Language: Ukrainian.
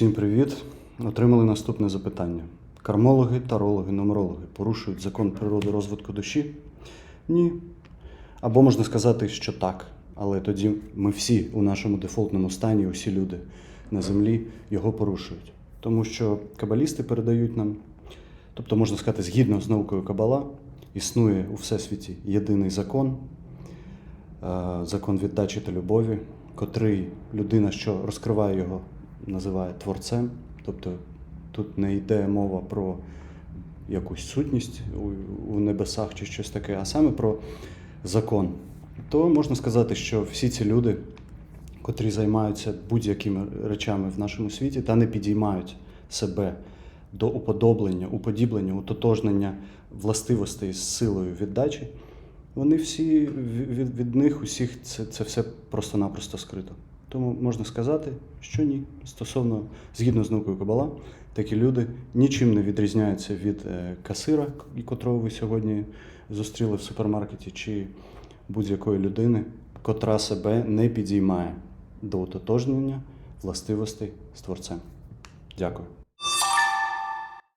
Всім привіт. Отримали наступне запитання. Кармологи, тарологи, нумерологи порушують закон природи розвитку душі? Ні. Або можна сказати, що так. Але тоді ми всі у нашому дефолтному стані, усі люди на землі його порушують. Тому що кабалісти передають нам, тобто, можна сказати, згідно з наукою Кабала, існує у всесвіті єдиний закон, е, закон віддачі та любові, котрий людина, що розкриває його, називає творцем. Тобто тут не йде мова про якусь сутність у, небесах чи щось таке, а саме про закон. То можна сказати, що всі ці люди, котрі займаються будь-якими речами в нашому світі та не підіймають себе до уподоблення, уподіблення, утотожнення властивостей з силою віддачі, вони всі від, від них усіх це, це все просто-напросто скрито. Тому можна сказати, що ні. Стосовно, згідно з наукою Кабала, такі люди нічим не відрізняються від е, касира, котрого ви сьогодні зустріли в супермаркеті, чи будь-якої людини, котра себе не підіймає до ототожнення властивостей з творцем. Дякую.